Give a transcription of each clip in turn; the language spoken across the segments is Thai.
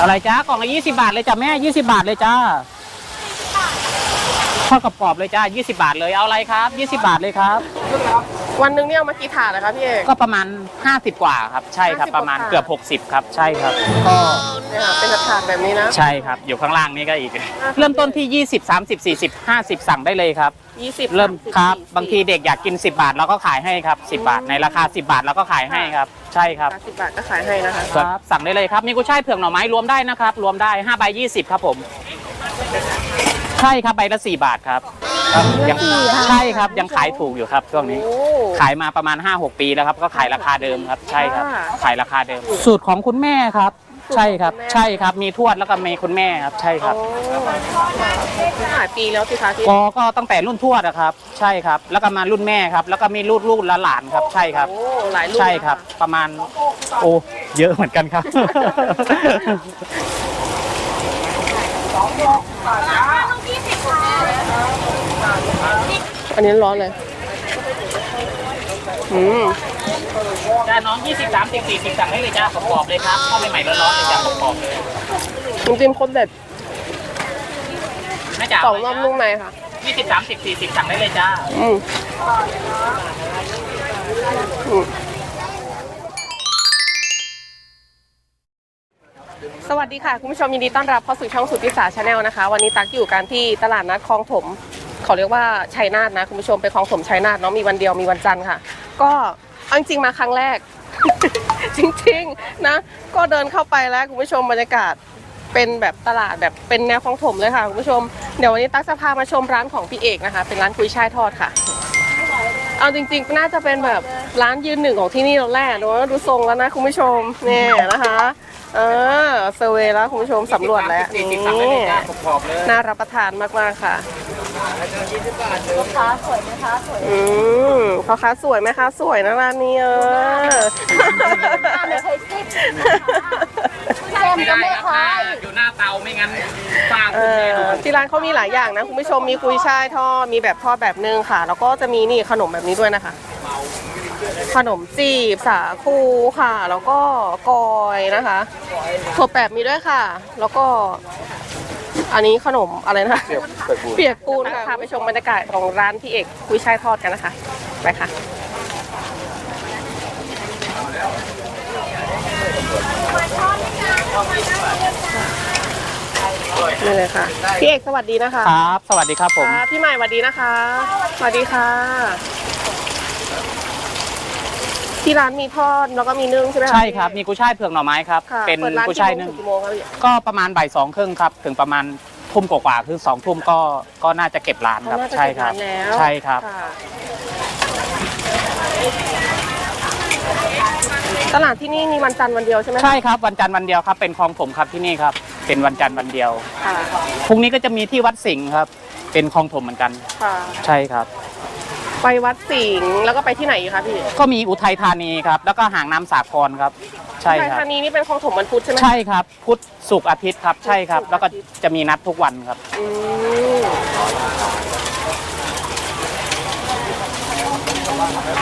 อะไรจ้ากล่องละยี่สิบาทเลยจ้ะแม่ยี่สิบาทเลยจ้าทอดกรอบๆเลยจ้ายี่สิบาทเลยเอาอะไรครับยี่สิบาทเลยครับ วันหนึงเนี่ยเอามากี่ถาดนะคะพี่เอก ก็ประมาณ 50 กว่าครับ ใช่ครับ 50ประมาณกว่า เกือบ 60 ครับ ใช่ครับ ก็เนี่ยค่ะเป็นถาดแบบนี้นะ ใช่ครับ อยู่ข้างล่างนี่ก็อีก เริ่มต้นที่ 20 30 40 50 สั่งได้เลยครับ 20เริ่ม30ครับ 40 บางทีเด็กอยากกิน 10 บาทเราก็ขายให้ครับ 10 บาท ในราคา 10 บาทเราก็ขายให้ครับ ใช่ครับสิบบาทก็ขายให้นะคะครับ สั่งได้เลยครับ มีกุ้ยช่ายเผือกหน่อไม้รวมได้นะครับ รวมได้5ใบ20 ครับผม ใช่ครับใบละ4บาทครับครับยังใช่ครับยังขายถูกอยู่ครับช่วงนี้โอ้ขายมาประมาณ 5-6 ปีแล้วครับ ก็ขายราคาเดิมครับ ใช่ครับค่ะขายราคาเดิม สูตรของคุณแม่ครับ ใช่ครับสูตรของคุณแม่ใช่ครับมีทวดแล้วก็มีคุณแม่ครับ ใช่ครับโอ้หลายปีแล้วสิคะที่ก็ก็ตั้งแต่รุ่นทวดนะครับ ใช่ครับ แล้วก็มารุ่นแม่ครับ แล้วก็มีลูกลูกและหลานครับ ใช่ครับโอ้หลายรุ่นใช่ครับนะะประมาณโอ้เยอะเหมือนกันครับ อันนี้ร้อนเลย อืมจ้าน้อง20 30 40สั่งได้เลยจ้ากรอบๆเลยครับเข้าใหม่ๆร้อนๆเลยจ้ากรอบๆเลยน้ำจิ้มข้นเด็ดแม่จ๋ากล่องนอกนุ่มในค่ะ20 30 40สั่งได้เลยจ้า อืม สวัสดีค่ะ คุณผู้ชมยินดีต้อนรับเข้าสู่ช่องสุทธิสาชาแนลนะคะ วันนี้ตักอยู่กันที่ตลาดนัดคลองถมเขาเรียกว่าชัยนาทนะ คุณผู้ชมไปคลองถมชัยนาทเนาะมีวันเดียวมีวันจันทร์ค่ะ ก็เอาจริงๆมาครั้งแรก จริงๆนะ ก็เดินเข้าไปแล้วคุณผู้ชมบรรยากาศเป็นแบบตลาดแบบเป็นแนวคลองถมเลยค่ะคุณผู้ชมเดี๋ยววันนี้ตั๊กจะพามาชมร้านของพี่เอกนะคะ เป็นร้านกุยช่ายทอดค่ะ เอาจริงๆ น่าจะเป็นแบบร้านยืนหนึ่งของที่นี่เราแหละดูว่าดูทรงแล้วนะคุณผู้ชมเนี่ยนะคะ เออเซอร์เวยแล้วคุณผู้ชมสำรวจแล้วนี่ารอบๆเลยน่ารับประทานมากๆค่ะลูกค้าสวยไหมคะสวยอืมพ่อค้าสวยไหมคะสวยนะร้านนี้เออมากเลยเคยซิปแซมก็ไม่คายอยู่หน้าเตาไม่งั้นฟาดเอคุณแน่อที่ร้านเขามีหลายอย่างนะคุณผู้ชมมีกุยช่ายทอดมีแบบทอดแบบนึงค่ะ แล้วก็จะมีนี่ขนมแบบนี้ด้วยนะคะ ขนมจีบสาคูค่ะ แล้วก็กอยนะคะถั่วแปบมีด้วยค่ะ แล้วก็อันนี้ขนมอะไรนะ เปียกปูนค่ะพาไปชมบรรยากาศของร้านพี่เอกกุยช่ายทอดกันนะคะ ไปค่ะนี่เลยค่ะ พี่เอกสวัสดีนะคะ ครับ สวัสดีครับผม ค่ะพี่ใหม่สวัสดีนะคะ สวัสดีค่ะ ที่ร้านมีทอดแล้วก็มีนึ่งใช่ไหมะใช่ครับ มีกุ้ยช่ายเผือกหน่อไม้ครับ ค่ะเป็นปิดร้านกุ้ยกี่ช่ายโมงนึ่งถึงกี่โมงครับพี่ก็ประมาณบ่ายสองครึ่งครับ ถึงประมาณทุ่มกว่าๆ คือสองทุ่มก็ ก็น่าจะเก็บร้านครับ น่าจะใช่เก็บครัร้าบ นแล้วใช่ครับะตลาดที่นี่มีวันจันทร์วันเดียวใช่ไหมคะใช่ครับ วันจันทร์วันเดียวครับ เป็นคลองถมครับที่นี่ครับ เป็นวันจันทร์วันเดียว ค่ะพรุ่งนี้ก็จะมีที่วัดสิงห์ครับ เป็นคลองถมเหมือนกัน ค่ะ ใช่ครับ ไปวัดสิงห์แล้วก็ไปที่ไหนอีกคะพี่ก็มีอุทัยธานีครับ แล้วก็หางน้ำสาครครับ ใช่อุทัยครับ ธานีนี่เป็นคลองถมวันพุธใช่ไหม ใช่ครับ พุธศุกร์อาทิตย์ครับ ใช่ครับศุกร์แล้วก็อาทิตย์ จะมีนัดทุกวันครับ อื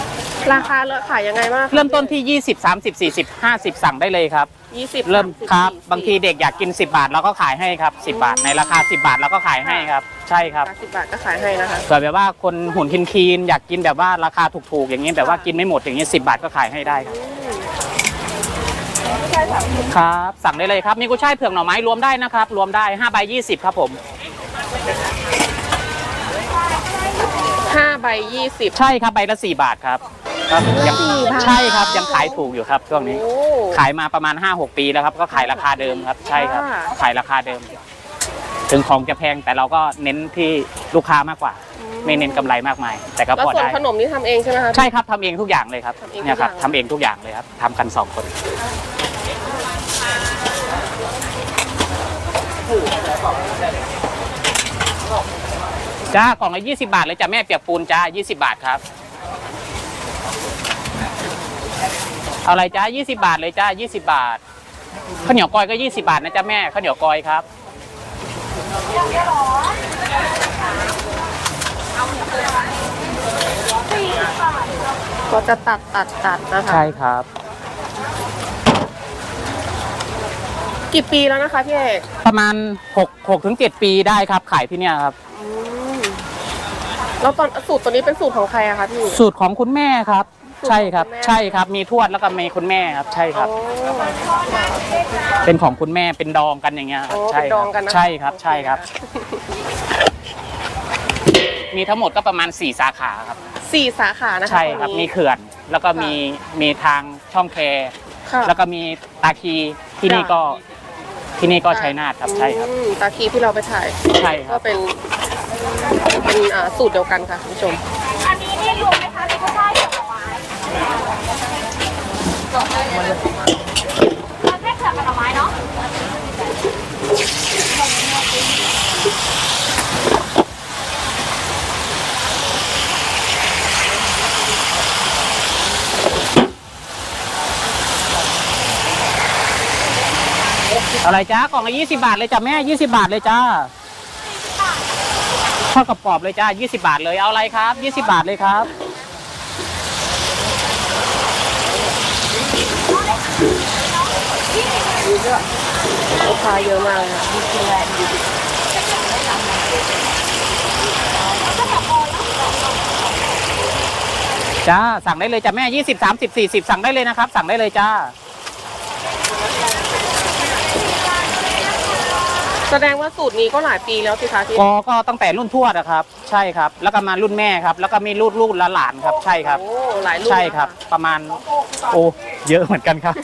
ม ราคาเลอะขายยังไงบ้างคะเริ่มต้นที่ 20 30 40 50 สั่งได้เลยครับ ยี่สิบเริ่มสาสิครับ สี่สิบางทีเด็กอยากกิน 10 บาทเราก็ขายให้ครับ 10 บาทในราคา 10 บาทเราก็ขายให้ครับ ใช่ครับสิบบาทก็ขายให้นะคะ ส่วนแบบว่าคนหุ่นคินคีนๆอยากกินแบบว่าราคาถูกๆ อย่างนี้แบบว่ากินไม่หมดอย่างนี้10 บาทก็ขายให้ได้ครับครับ สั่งได้เลยครับ มีกุ้ยช่ายเผือกหน่อไม้รวมได้นะครับ รวมได้5ใบ20 ครับผม ห้าใบยี่สิบใช่ครับใบละ 4 บาทครับ ครับยังใช่ครับยังขายถูกอยู่ครับช่วงนี้ โอ้ ขายมาประมาณ 5-6 ปีแล้วครับ ก็ขายราคาเดิมครับ ใช่ครับ ค่ะ ขายราคาเดิม ถึงของจะแพงแต่เราก็เน้นที่ลูกค้ามากกว่า ไม่เน้นกำไรมากมาย แต่ก็แล้วพอส่วนได้ ขนมนี่ทำเองใช่ไหมคะ ใช่ครับทำเองทุกอย่างเลยครับทำเองทุกเนี่ยครับอย่างทำเองทุกอย่างเลยครับทำกันสองคน จ้ากล่องละ20 บาทเลยจ้ะแม่เปียกปูนจ้า20 บาทครับ เอาอะไรจ้า20 บาทเลยจ้า20 บาทข้าวเหนียวกอยก็ 20 บาทนะจ้าแม่ข้าวเหนียวกอยครับก็จะตัดตัดตัดนะคะใช่ครับ กี่ปีแล้วนะคะพี่เอกประมาณ6 6ถึง7ปีได้ครับ ขายที่เนี่ยครับอืมแล้วตอนสูตรตัวนี้เป็นสูตรของใครอะคะพี่สูตรของคุณแม่ครับ สูตรของใช่ครับคุณแม่ใช่ครับ มีทวดแล้วก็มีคุณแม่ครับ ใช่ครับโอ้เป็นของคุณแม่เป็นดองกันอย่างเงี้ยครับโอ้ใช่เป็นคดรัองกันนะใช่ครับใช่ครับ มีทั้งหมดก็ประมาณ 4 สาขาครับ สี่สาขานะคะใช่ครับตงมีนี้ เขื่อน แล้วก็มีมีทางช่องแคค่ะแล้วก็มีตาคีที่นี่ค่ะก็ที่นี่ก็ชัยนาทครับ ใช่ครับ อืมตาคีที่เราไปถ่าย ใช่คก็รับ เป็นเป็นอ่าสูตรเดียวกันค่ะคุณผู้ชม อันนี้นี่รวมไหมคะในกุ้ยช่ายเผือกหน่อไม้เอา แค่เผือกกับหน่อไม้เนาะอะไรจ้ากล่องละยี่สิบาทเลยจ้ะแม่ยี่สิบาทเลยจ้าทอดกรอบๆเลยจ้ายี่สิบาทเลยเอาอะไรครับยี่สิบาทเลยครับ ลูกค้าเยอะมากเลยค่ะจ้า สั่งได้เลยจ้ะแม่ยี่สิบสามสิบสี่สิบสั่งได้เลยนะครับ สั่งได้เลยจ้า แสดงว่าสูตรนี้ก็หลายปีแล้วสิคะที่ก็ก็ตั้งแต่รุ่นทวดนะครับ ใช่ครับ แล้วก็มารุ่นแม่ครับ แล้วก็มีลูกลูกหลานๆครับ ใช่ครับ โอ้หลายรุ่นใช่ครับ นะะประมาณ โอ้เยอะเหมือนกันครับ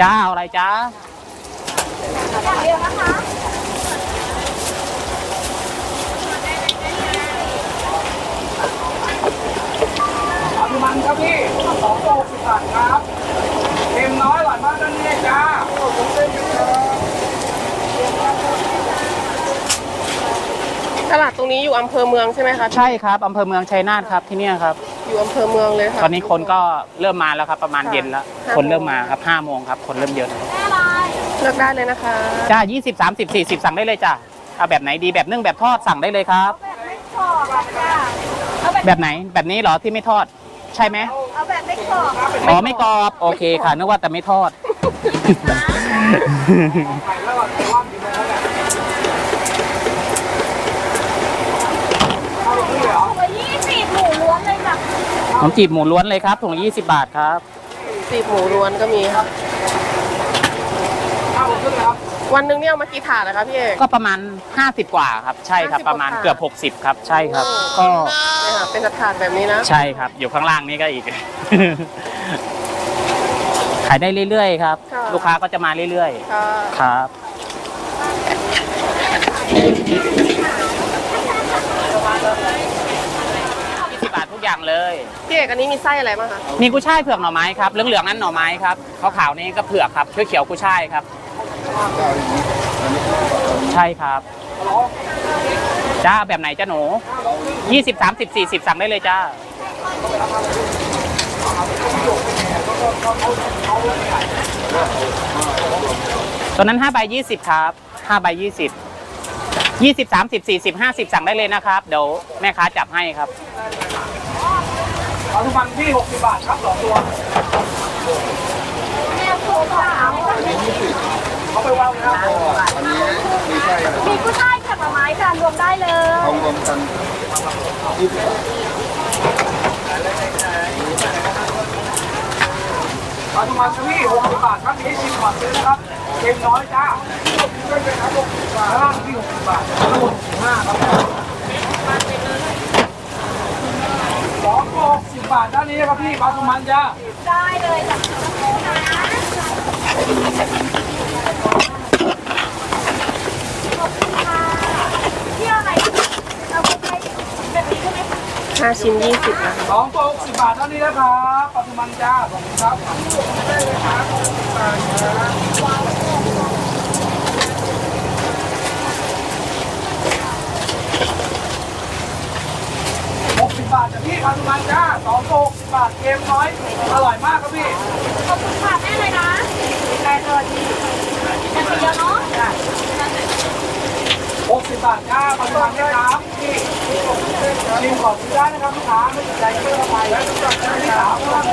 จ้าเอาอะไรจ้า อย่างเดียวนะคะ อภิ มันครับพี่สองโลสิบบาทครับเค็มน้อยหวานมากนั่นเองจ้าผมเส้นกันครับตลาดตรงนี้อยู่อำเภอเมืองใช่ไหมคะใช่ครับอำเภอเมืองชัยนาทครับที่เนี่ยครับ อยู่อำเภอเมืองเลยค่ะ ตอนนี้คนก็เริ่มมาแล้วครับ ประมาณค่ะเย็นแล้วห้าคนเริ่มโมงมาครับห้าโมงครับ คนเริ่มเยอะแล้วแม่ลายเลือกได้เลยนะคะจ้ายี่สิบสามสิบสี่สิบสั่งได้เลยจ้าเอาแบบไหนดีแบบนึ่งแบบทอดสั่งได้เลยครับ แบบไม่กรอบอะจ้ะเอาแบบแบบไหนแบบนี้เหรอที่ไม่ทอด ใช่ไหมเอาแบบไม่กรอบอ๋อไม่กรอบ โอเคค่ะนึกว่าแต่ไม่ทอด ถุงละยี่สิบหมูล้วนเลยจ้ะขนมจีบหมูล้วนเลยครับถุงยี่สิบบาทครับ สีหมูล้วนก็มีค่ะข้าวผมขึ้นเลยครับ วันหนึงเนี่ยเอามากี่ถาดนะคะพี่เอก ก็ประมาณ 50 กว่าครับ ใช่ครับ 50ประมาณกว่า เกือบ 60 ครับ ใช่ครับ ก็เนี่ยค่ะเป็นถาดแบบนี้นะใช่ครับ อยู่ข้างล่างนี่ก็อีก ขายได้เรื่อยๆครับค่ะลูกค้าก็จะมาเรื่อยค่ะๆ ครับ 20 บาททุกอย่างเลย พี่เอกอันนี้มีไส้อะไรบ้างคะมีกุ้ยช่ายเผือกหน่อไม้ครับ เหลืองๆนั้นหน่อไม้ครับขาวๆนี่ก็เผือกครับเขียวๆกุ้ยช่ายครับ ใช่ครับ จ้าแบบไหนจ้าหนูยี่สิบสามสิบสี่สิบสั่งได้เลยจ้าตัวนั้นห้าใบยี่สิบครับห้าใบยี่สิบยี่สิบสามสิบสี่สิบห้าสิบสั่งได้เลยนะครับ เดี๋ยวแม่ค้าจับให้ครับอภิมันพี่หกสิบบาทครับสองตัวแม่โคสา เขาไปวางนะครับมีกุ้ยช่ายผือกหน่อไม้ค่ะรวมได้เลย เอารวมกันยี่สิบบาทอภิมันซี่หกสิบบาทครับมีชิมก่อนซื้อนะครับเค็มน้อยจ้าข้างล่างพี่หกสิบบาทข้างบนสิบห้าครับสองโลสิบบาทด้านนี้ครับพี่ปลาสุมันจ้าได้เลยจ้ะ ห้าชิ้นยี่สิบนะสองตัวหกสิบบาทเท่านี้นะครับปัจจุบันจ้าขอบคุณครับ หกสิ บบาทจากพี่ปลาสุมันจ้าสองโลหกสิบบาทเค็มน้อย อร่อยมากครับพี่ขอบคุณค่ะแม่เลยนะได้เลยจะไปเยอะเนาะหกสิบบาทจ้าปลาสุมันไหมครับพี่ชิมก่อนซื้อได้นะครับลูกค้าไม่สนใจก็ไม่ต้องไปแล้วจับได้ครับเพราะว่าแบ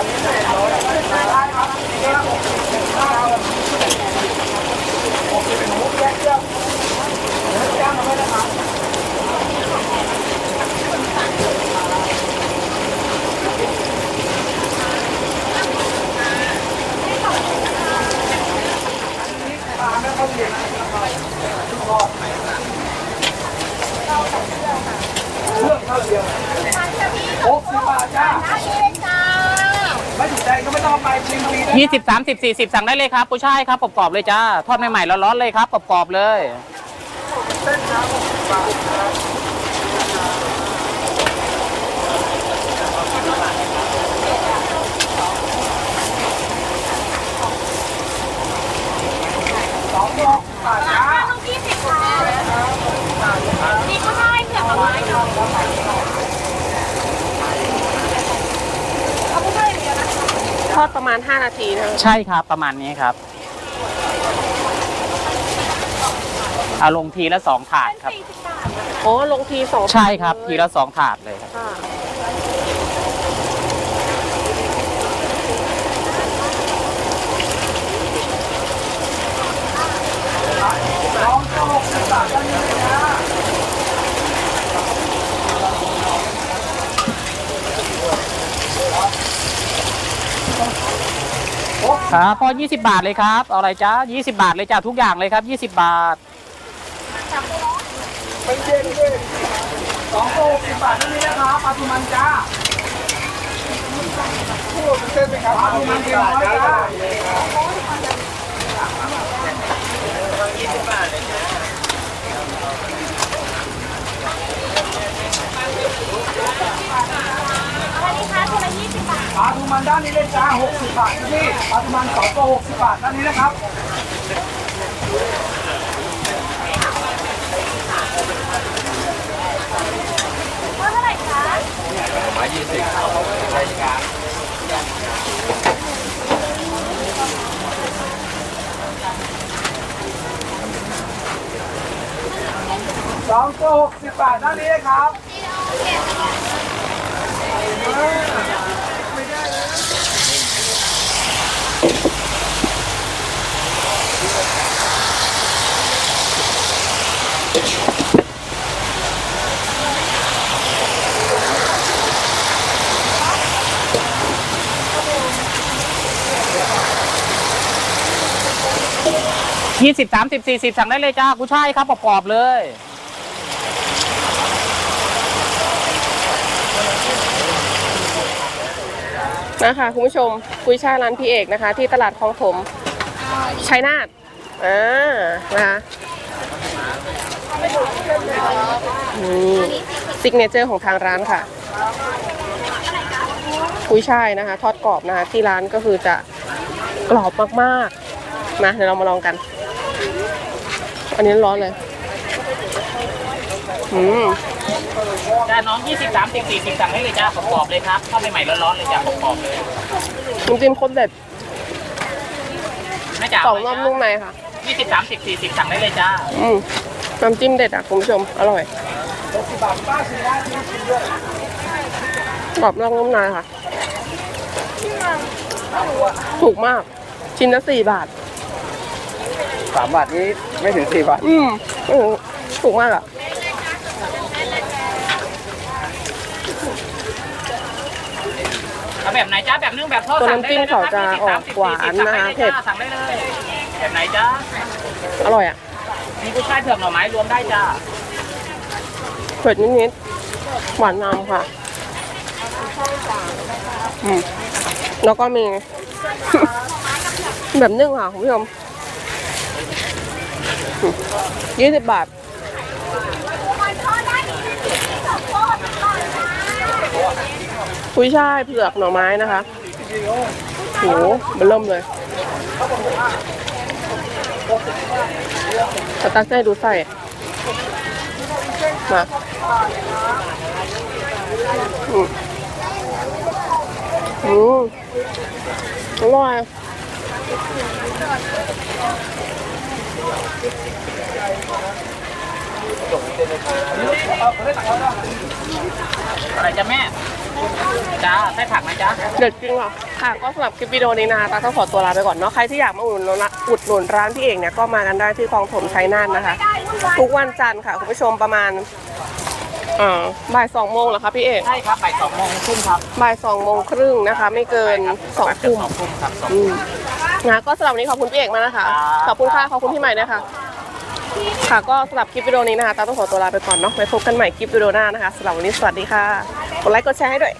บนี้เสร็จร้อยได้ครับนี่ครับได้ครับโอเคเป็นหมูแยกเชือกเนื้อย่างมาไม่ได้ครับ เลือกเท่าเดียวหกสิบบาทจ้า ได้เลยจ้า ไม่ถูกใจก็ไม่ต้องไปชิมฟรีนะ ยี่สิบสามสิบสี่สิบสั่งได้เลยครับผู้ชายครับกรอบๆเลยจ้าทอดใหม่ๆร้อนๆเลยครับกรอบๆเลยสองดอกบาทจ้า ต้องยี่สิบค่ะนี่ก็ได้เผือกกับไม้เนาะเอาไปเลยเดี๋ยวนะคะ ทอดประ มาณ 5 นาทีนะคะใช่ครับประมาณนี้ครับเอาลงทีละสองถาดครับสี่สิบบาทโอ้ลงทีสองใช่ครับ ทีละสองถาดเลยครับ ค่ะสองก็หกสิบบาทเท่านี้เลยนะ ครับพอ20 บาทเลยครับ เอาอะไรจ้า20 บาทเลยจ้าทุกอย่างเลยครับ 20 บาทเป็นเย็นด้วยสองก็หกสิบบาทเท่านี้นะครับปลาทูมันจ้าพูดเป็นเส้นไหมครับปลาทูมันเย็นน้อยจ้าอะไร ปลาทูมันด้านนี้เลยจ้าหกสิบบาทพี่ปลาทูมันสองก็หกสิบบาทด้านนี้นะครับว่าเท่าไหร่คะสองก็หกสิบบาทด้านนี้เลยครับ ยี่สิบสามสิบสี่สิบสั่งได้เลยจ้ากูช่ายครับปรอบเลย นะคะคุณผู้ชมกุยช่ายร้านพี่เอกนะคะ ที่ตลาดคลองถมชัยนาทอ่านะคะนี่ซิกเนเจอร์ของทางร้านค่ะกุยช่ายนะคะ ทอดกรอบนะคะ ที่ร้านก็คือจะกรอบมากๆนะเดี๋ยวเรามาลองกัน อันนี้ร้อนเลย อืม จ้าน้อง20 30 40สั่งได้เลยจ้ากรอบๆเลยครับทอดใหม่ๆร้อนๆเลยจ้ากรอบๆเลยน้ำจิ้มข้นเด็ดแม่จ๋ากล่องนอกนุ่มในค่ะ 20 30 40สั่งได้เลยจ้าอืมน้ำจิ้มเด็ดอะคุณผู้ชมอร่อยหกสิบบาทป้าชิมได้ชิมชิมด้วยกรอบนอกนุ่มในค่ะ ถูกมาก ชิ้นละสี่บาท สามบาทนี้ไม่ถึงสี่บาท อืมอืมถูกมากอะ เอา แบบไหนจ้าแบบนึ่งแบบทอดตัวสั่งได้เลยน้ำจิ้มเขาจะออกหวานนะคะเผ็ด สั่งได้เลยแบบไหนจ้าอร่อยอะมีกุ้ยช่ายเผือกหน่อไม้รวมได้จ้าเผ็ดนิดๆ หวานนำค่ะอืมแล้วก็มี แบบนึ่งค่ะคุณผู้ชมยี่สิบบาท กุ้ยช่ายเผือกหน่อไม้นะคะโหมันเริ่มเลยจะตักให้ดูไส้มาอืมอืมอร่อย อะไรจ้ะแม่ จ้าใส่ผักไหมจ้าเด็ดจริงเหรอค่ะก็สำหรับคลิปวิดีโอนี้นะคะตาต้องขอตัวลาไปก่อนเนาะใครที่อยากมาอุดหนุนร้านอุดหนุนร้านพี่เอกเนี่ยก็มากันได้ที่คลองถมชัยนาทนะคะ ทุกวันจันทร์ค่ะคุณผู้ชมประมาณอ่าบ่ายสองโมงเหรอคะพี่เอกใช่ครับบ่ายสองโมงครึ่งครับบ่ายสองโมงครึ่งนะคะ ไม่เกินสองทุ่มสองทุ่มครับสองอืมนะก็สำหรับวันนี้ขอบคุณพี่เอกมากนะคะ ขอบคุณค่ะขอบคุณพี่ใหม่ด้วยค่ะ ค่ะก็สำหรับคลิปวิดีโอนี้นะคะตาต้องขอตัวลาไปก่อนเนาะไว้พบกันใหม่คลิปวิดีโอหน้านะคะสำหรับวันนี้สวัสดีค่ะ กดไลค์กดแชร์ให้ด้วย